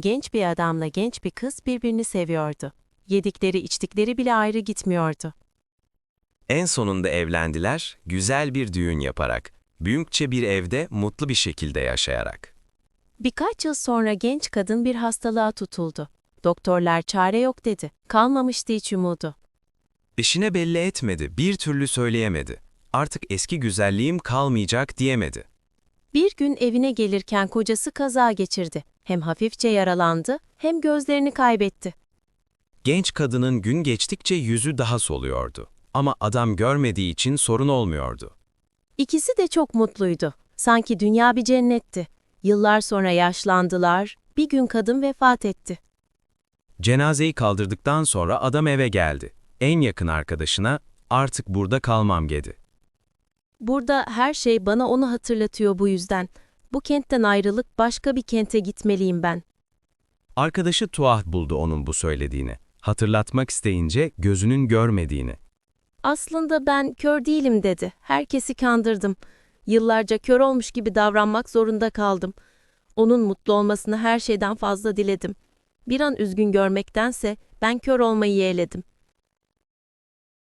Genç bir adamla genç bir kız birbirini seviyordu. Yedikleri içtikleri bile ayrı gitmiyordu. En sonunda evlendiler, güzel bir düğün yaparak, büyükçe bir evde mutlu bir şekilde yaşayarak. Birkaç yıl sonra genç kadın bir hastalığa tutuldu. Doktorlar çare yok dedi. Kalmamıştı hiç umudu. Eşine belli etmedi, bir türlü söyleyemedi. Artık eski güzelliğim kalmayacak diyemedi. Bir gün evine gelirken kocası kaza geçirdi. Hem hafifçe yaralandı, hem gözlerini kaybetti. Genç kadının gün geçtikçe yüzü daha soluyordu. Ama adam görmediği için sorun olmuyordu. İkisi de çok mutluydu. Sanki dünya bir cennetti. Yıllar sonra yaşlandılar, bir gün kadın vefat etti. Cenazeyi kaldırdıktan sonra adam eve geldi. En yakın arkadaşına, artık burada kalmam dedi. Burada her şey bana onu hatırlatıyor bu yüzden. Bu kentten ayrılıp başka bir kente gitmeliyim ben. Arkadaşı tuhaf buldu onun bu söylediğini. Hatırlatmak isteyince gözünün görmediğini. Aslında ben kör değilim dedi. Herkesi kandırdım. Yıllarca kör olmuş gibi davranmak zorunda kaldım. Onun mutlu olmasını her şeyden fazla diledim. Bir an üzgün görmektense ben kör olmayı yeğledim.